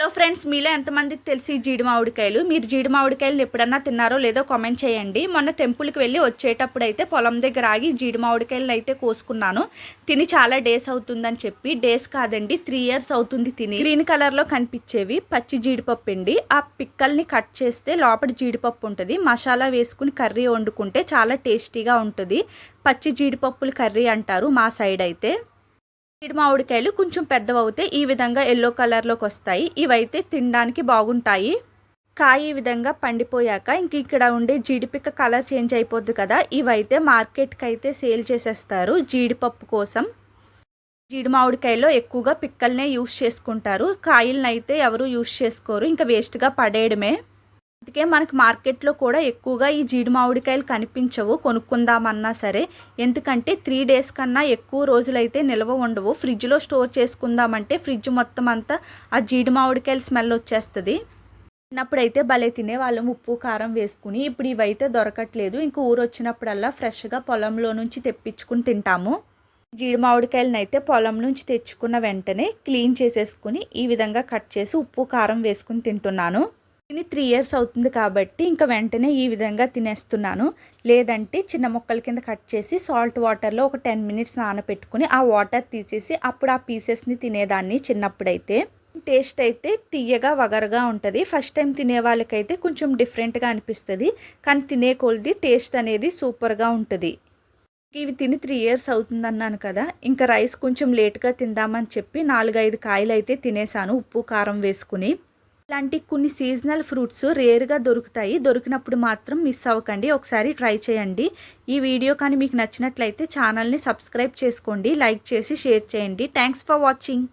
Hello friends మీలో ఎంతమందికి తెలిసి జీడి మామిడికాయలు మీరు జీడి మామిడికాయలు ఎప్పుడన్నా తిన్నారో లేదో కామెంట్ చేయండి. మొన్న టెంపుల్కి వెళ్ళి వచ్చేటప్పుడు అయితే పొలం దగ్గర ఆగి జీడి మామిడికాయలు అయితే కోసుకున్నాను. తిని చాలా డేస్ అవుతుందని చెప్పి డేస్ కాదండి త్రీ ఇయర్స్ అవుతుంది తిని. గ్రీన్ కలర్లో కనిపించేవి పచ్చి జీడిపప్పు అండి. ఆ పిక్కల్ని కట్ చేస్తే లోపల జీడిపప్పు ఉంటుంది. మసాలా వేసుకుని కర్రీ వండుకుంటే చాలా టేస్టీగా ఉంటుంది. పచ్చి జీడిపప్పులు కర్రీ అంటారు మా సైడ్ అయితే. జీడి మామిడికాయలు కొంచెం పెద్దవవుతే ఈ విధంగా ఎల్లో కలర్లోకి వస్తాయి. ఇవైతే తినడానికి బాగుంటాయి. కాయ ఈ విధంగా పండిపోయాక ఇంక ఇక్కడ ఉండే జీడిపిక్క కలర్ చేంజ్ అయిపోద్ది కదా. ఇవైతే మార్కెట్కి అయితే సేల్ చేసేస్తారు జీడిపప్పు కోసం. జీడి మామిడికాయలో ఎక్కువగా పిక్కల్నే యూస్ చేసుకుంటారు. కాయలను అయితే ఎవరు యూస్ చేసుకోరు. ఇంకా వేస్ట్గా పడేయడమే. అందుకే మనకి మార్కెట్లో కూడా ఎక్కువగా ఈ జీడి మామిడికాయలు కనిపించవు కొనుక్కుందామన్నా సరే. ఎందుకంటే త్రీ డేస్ కన్నా ఎక్కువ రోజులైతే నిల్వ ఉండవు. ఫ్రిడ్జ్లో స్టోర్ చేసుకుందామంటే ఫ్రిడ్జ్ మొత్తం అంతా ఆ జీడి మామిడికాయలు స్మెల్ వచ్చేస్తుంది. చిన్నప్పుడైతే భలే తినేవాళ్ళం ఉప్పు కారం వేసుకుని. ఇప్పుడు ఇవైతే దొరకట్లేదు. ఇంక ఊరు వచ్చినప్పుడల్లా ఫ్రెష్గా పొలంలో నుంచి తెప్పించుకుని తింటాము. జీడి మామిడికాయలను అయితే పొలం నుంచి తెచ్చుకున్న వెంటనే క్లీన్ చేసేసుకుని ఈ విధంగా కట్ చేసి ఉప్పు కారం వేసుకుని తింటున్నాను. తిని త్రీ ఇయర్స్ అవుతుంది కాబట్టి ఇంకా వెంటనే ఈ విధంగా తినేస్తున్నాను. లేదంటే చిన్న ముక్కల కింద కట్ చేసి సాల్ట్ వాటర్లో ఒక టెన్ మినిట్స్ నానపెట్టుకుని ఆ వాటర్ తీసేసి అప్పుడు ఆ పీసెస్ని తినేదాన్ని చిన్నప్పుడైతే. టేస్ట్ అయితే తీయగా వగరగా ఉంటుంది. ఫస్ట్ టైం తినే వాళ్ళకైతే కొంచెం డిఫరెంట్గా అనిపిస్తుంది. కానీ తినే కొలది టేస్ట్ అనేది సూపర్గా ఉంటుంది. ఇవి తిని త్రీ ఇయర్స్ అవుతుంది అన్నాను కదా. ఇంకా రైస్ కొంచెం లేట్గా తిందామని చెప్పి నాలుగైదు కాయలు అయితే తినేసాను. ఉప్పు కారం వేసుకుని. ఇలాంటి కొన్ని సీజనల్ ఫ్రూట్స్ రేర్గా దొరుకుతాయి. దొరికినప్పుడు మాత్రం మిస్ అవ్వకండి. ఒకసారి ట్రై చేయండి. ఈ వీడియో కానీ మీకు నచ్చినట్లయితే ఛానల్ని సబ్స్క్రైబ్ చేసుకోండి. లైక్ చేసి షేర్ చేయండి. Thanks for watching